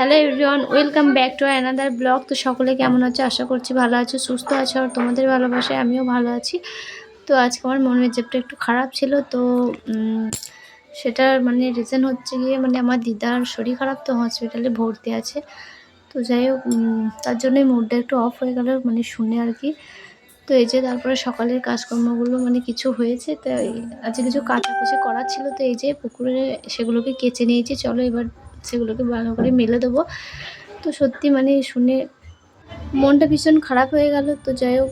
Welcome back to another blog তো সকলে কেমন আছো? আশা করছি ভালো আছো, সুস্থ আছো আর তোমাদের ভালোবাসায় আমিও ভালো আছি। তো আজকে আমার মনের মেজাজটা একটু খারাপ ছিল, তো সেটার মানে রিজন হচ্ছে গিয়ে মানে আমার দিদার শরীর খারাপ, তো হসপিটালে ভর্তি আছে। তো যাই হোক তার জন্যই মুডটা একটু অফ হয়ে গেল মানে শুনে আর কি। তো এই যে তারপরে সকালের কাজকর্মগুলো মানে কিছু হয়েছে, তাই আজকে কিছু কাচাকুচি করার ছিল, তো এই যে পুকুরে সেগুলোকে কেচে নিয়েছি। চলো এবার সেগুলোকে ভালো করে মেলে দেবো। তো সত্যি মানে শুনে মনটা ভীষণ খারাপ হয়ে গেল। তো যাই হোক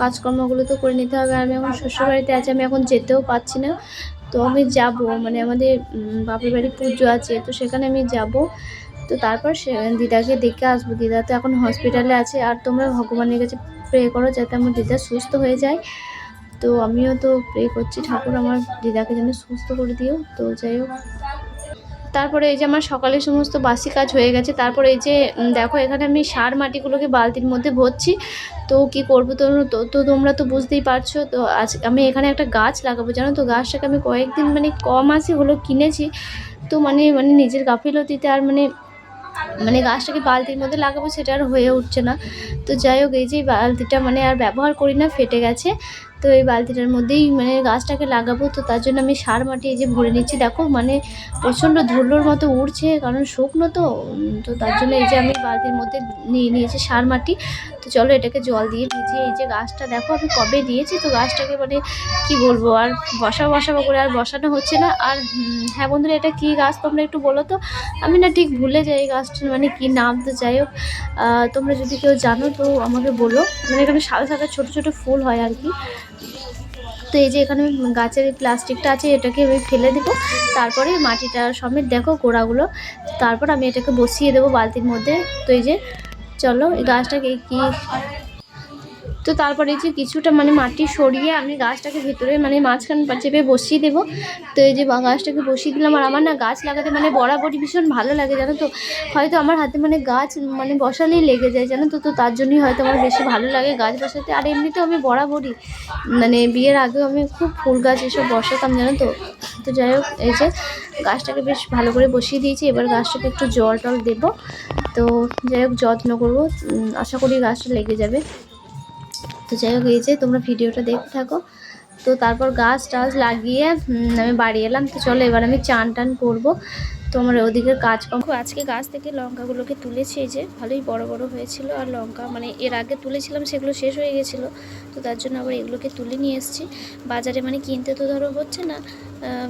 কাজকর্মগুলো তো করে নিতে হবে। আমি এখন শ্বশুরবাড়িতে আছি, আমি এখন যেতেও পারছি না। তো আমি যাব মানে আমাদের বাপের বাড়ি পুজো আছে, তো সেখানে আমি যাব। তো তারপর সে, দিদাকে দেখে আসব। দিদা তো এখন হসপিটালে আছে। আর তোমরা ভগবানের কাছে প্রে করো যাতে আমার দিদা সুস্থ হয়ে যায়। তো আমিও তো প্রে করছি। ঠাকুর আমার দিদাকে যেন সুস্থ করে দিও। তো যাই হোক। তারপরে এই যে আমার সকালে সমস্ত বাসি কাজ হয়ে গেছে, তারপরে এই যে দেখো এখানে আমি সার মাটিগুলোকে বালতির মধ্যে ভরছি। তো কি করব তো তো তোমরা তো বুঝতেই পারছ, তো আজ আমি এখানে একটা গাছ লাগাবো, জানো তো? গাছটাকে আমি কয়েকদিন মানে কম মাসে হলো কিনেছি। তো মানে মানে নিজের গাফিলতিতে আর মানে মানে গাছটাকে বালতির মধ্যে লাগাবো সেটা আর হয়ে উঠছে না। তো যাই হোক, এই যে বালতিটা মানে আর ব্যবহার করি না, ফেটে গেছে। তো এই বালতিটার মধ্যেই মানে গাছটাকে লাগাবো, তো তার জন্য আমি সার মাটি এই যে ভরে নিচ্ছি। দেখো মানে প্রচণ্ড ধুলোর মতো উড়ছে, কারণ শুকনো তো তো তার জন্য এই যে আমি বালতির মধ্যে নিয়ে নিয়েছি সার মাটি। তো চলো এটাকে জল দিয়ে ভিজিয়ে এই যে গাছটা, দেখো আমি কবে দিয়েছি, তো গাছটাকে মানে কি বলব, আর বসা বসাবো করে আর বসানো হচ্ছে না। আর হ্যাঁ বন্ধুরা, এটা কি গাছ তোমরা একটু বলো তো? আমি না ঠিক ভুলে যাই এই গাছটার মানে কি নাম, তো যাই হোক তোমরা যদি কেউ জানো তো আমাকে বলো। মানে এখানে সাদা সাদা ছোটো ছোটো ফুল হয় আর কি। তো এই যে এখানে গাছের প্লাস্টিকটা আছে, এটাকে আমি ফেলে দেবো। তারপরে মাটিটা সমেত দেখো গোড়াগুলো। তারপর আমি এটাকে বসিয়ে দেবো বালতির মধ্যে। তো এই যে, চলো এই গাছটাকে কি তো তারপরে যে কিছুটা মানে মাটি সরিয়ে আমি গাছটাকে ভেতরে মানে মাঝখান চেপে বসিয়ে দেবো। তো এই যে গাছটাকে বসিয়ে দিলাম। আর আমার না গাছ লাগাতে মানে বরাবরই ভীষণ ভালো লাগে, জানো তো? হয়তো আমার হাতে মানে গাছ মানে বসালেই লেগে যায়, জানো তো? তো তার জন্যই হয়তো আমার বেশি ভালো লাগে গাছ বসাতে। আর এমনিতেও আমি বরাবরই মানে বিয়ের আগেও আমি খুব ফুল গাছ এসব বসাতাম, জানো তো? তো যাই হোক, এই যে গাছটাকে বেশ ভালো করে বসিয়ে দিয়েছি। এবার গাছটাকে একটু জল টল দেবো। তো যাই হোক, যত্ন করব। আশা করি গাছটা লেগে যাবে। তো যাই হোক, এই যে তোমরা ভিডিওটা দেখতে থাকো। তো তারপর গাছ টাছ লাগিয়ে আমি বাড়ি এলাম। তো চলো এবার আমি চান টান করব। তো আমার ওদিকের কাজ আজকে গাছ থেকে লঙ্কাগুলোকে তুলেছি যে ভালোই বড় বড় হয়েছিল। আর লঙ্কা মানে এর আগে তুলেছিলাম, সেগুলো শেষ হয়ে গেছিল। তো তার জন্য আবার এগুলোকে তুলে নিয়ে এসেছি। বাজারে মানে কিনতে তো ধরো হচ্ছে না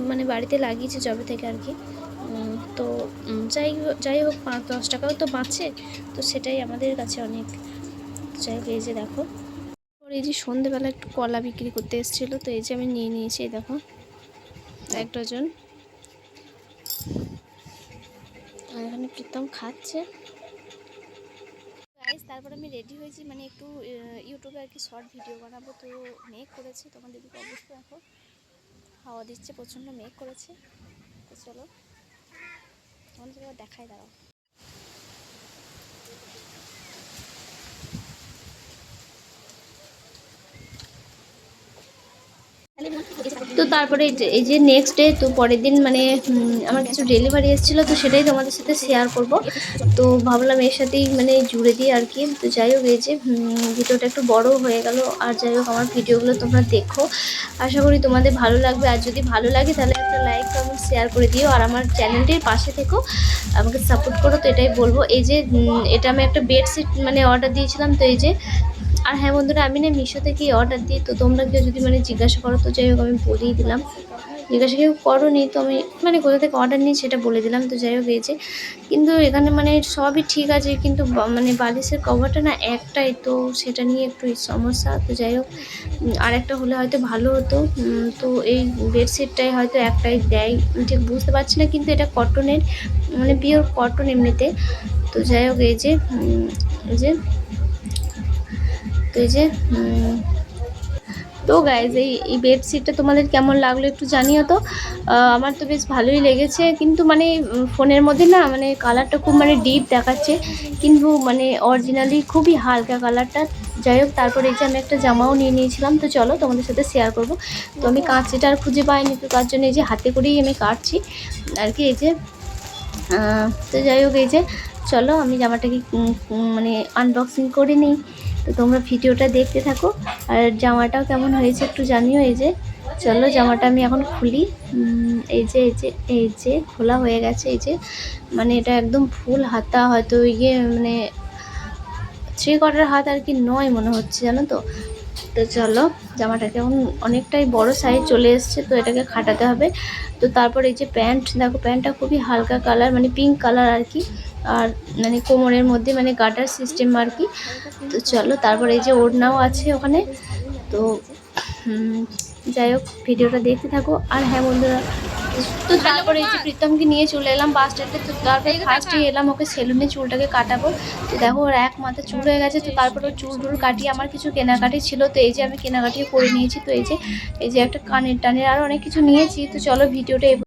মানে বাড়িতে লাগিয়েছি জবে থেকে আর কি। তো যাই যাই হোক, পাঁচ, দশ টাকাও তো বাঁচে। তো সেটাই আমাদের কাছে অনেক। যাই হোক, এই যে দেখো। এই যে সন্ধেবেলা একটু কলা বিক্রি করতে এসেছিল, তো এই যে আমি নিয়ে নিয়েছি, এই দেখো, এক ডজন। আর এখানে প্রীতম খাচ্ছে। গাইস তারপর আমি রেডি হয়েছি মানে একটু ইউটিউবে আর কি শর্ট ভিডিও বানাবো, তো মেঘ করেছে, তোমাদের দিকে অবস্থা দেখো। হাওয়া দিচ্ছে, প্রচণ্ড মেঘ করেছে। তো চলো, তোমাদের দেখাই, দাঁড়াও। তো তারপরে এই যে- নেক্সট ডে তো পরের দিন মানে আমার কিছু ডেলিভারি এসেছিল, তো সেটাই তোমাদের সাথে শেয়ার করব। তো ভাবলাম এর সাথেই মানে জুড়ে দিই আর কি। তো যাই হোক, এই যে ভিডিওটা একটু বড় হয়ে গেল। আর যাই হোক, আমার ভিডিওগুলো তোমরা দেখো। আশা করি তোমাদের ভালো লাগবে। আর যদি ভালো লাগে, তাহলে একটা লাইক কমেন্ট শেয়ার করে দিও। আর আমার চ্যানেলটির পাশে থেকো। আমাকে সাপোর্ট করো, তো এটাই বলব। এই যে এটা আমি একটা বেডশিট মানে অর্ডার দিয়েছিলাম। তো এই যে আর হ্যাঁ বন্ধুরা, আমি না মিশো থেকে অর্ডার দিই তো তোমরা কেউ যদি মানে জিজ্ঞাসা করো, তো যাই হোক আমি বলেই দিলাম। জিজ্ঞাসা কেউ করো নি তো আমি মানে কোথা থেকে অর্ডার নিই সেটা বলে দিলাম, তো যাই হোক এই যে। কিন্তু এখানে মানে সবই ঠিক আছে, কিন্তু মানে বালিশের কভারটা না একটাই, তো সেটা নিয়ে একটু সমস্যা, তো যাই হোক। আর একটা হলে হয়তো ভালো হতো। তো এই বেডশিটটাই হয়তো একটাই দেয় ঠিক বুঝতে পারছি না, কিন্তু এটা কটনের মানে পিওর কটন এমনিতে। তো যাই হোক এই যে এই যে তো এই যে তো গাইজ এই বেডশিটটা তোমাদের কেমন লাগল একটু জানিও তো। আমার তো বেশ ভালোই লেগেছে, কিন্তু মানে ফোনের মধ্যে না মানে কালারটা খুব মানে ডিপ দেখাচ্ছে, কিন্তু মানে অরিজিনালি খুবই হালকা কালারটা যাই হোক, তারপরে এই যে আমি একটা জামাও নিয়ে নিয়েছিলাম, তো চলো তোমাদের সাথে শেয়ার করব। তো আমি কাঁচিটা আর খুঁজে পাইনি তো তার জন্য এই যে হাতে করেই আমি কাটছি। আর কি এই যে তো যাই হোক এই যে, চলো আমি জামাটাকে মানে আনবক্সিং করে নিই। তো তোমরা ভিডিওটা দেখতে থাকো। আর জামাটাও কেমন হয়েছে একটু জানিও এই যে। চলো, জামাটা আমি এখন খুলি। এই যে এই যে এই যে, খোলা হয়ে গেছে, এই যে। মানে এটা একদম ফুল হাতা, হয়তো ইয়ে মানে থ্রি কোয়ার্টার হাত আর কি নয় মনে হচ্ছে, জানো তো? তো চলো, জামাটা কেমন অনেকটাই বড় সাইজ চলে এসছে, তো এটাকে খাটাতে হবে। তো তারপর এই যে প্যান্ট, দেখো প্যান্টটা খুবই হালকা কালার মানে পিঙ্ক কালার আর কি, আর মানে কোমরের মধ্যে মানে গাটার সিস্টেম আর কি। তো চলো, তারপর এই যে ওড়নাও আছে ওখানে। তো যাই হোক, ভিডিওটা দেখতে থাকো। আর হ্যাঁ বন্ধুরা তো তারপরে এই যে প্রীতমকে নিয়ে চলে এলাম বাস স্ট্যান্ডে তো তারপরে ফার্স্টে এলাম ওকে সেলুনে চুলটাকে কাটাবো। তো দেখো ওর এক মাথা চুল হয়ে গেছে তো তারপর ওর চুল টুল কাটিয়ে আমার কিছু কেনাকাটি ছিল তো এই যে আমি কেনাকাটিও করে নিয়েছি তো এই যে এই যে একটা কানের টানের আর অনেক কিছু নিয়েছি তো চলো ভিডিওটা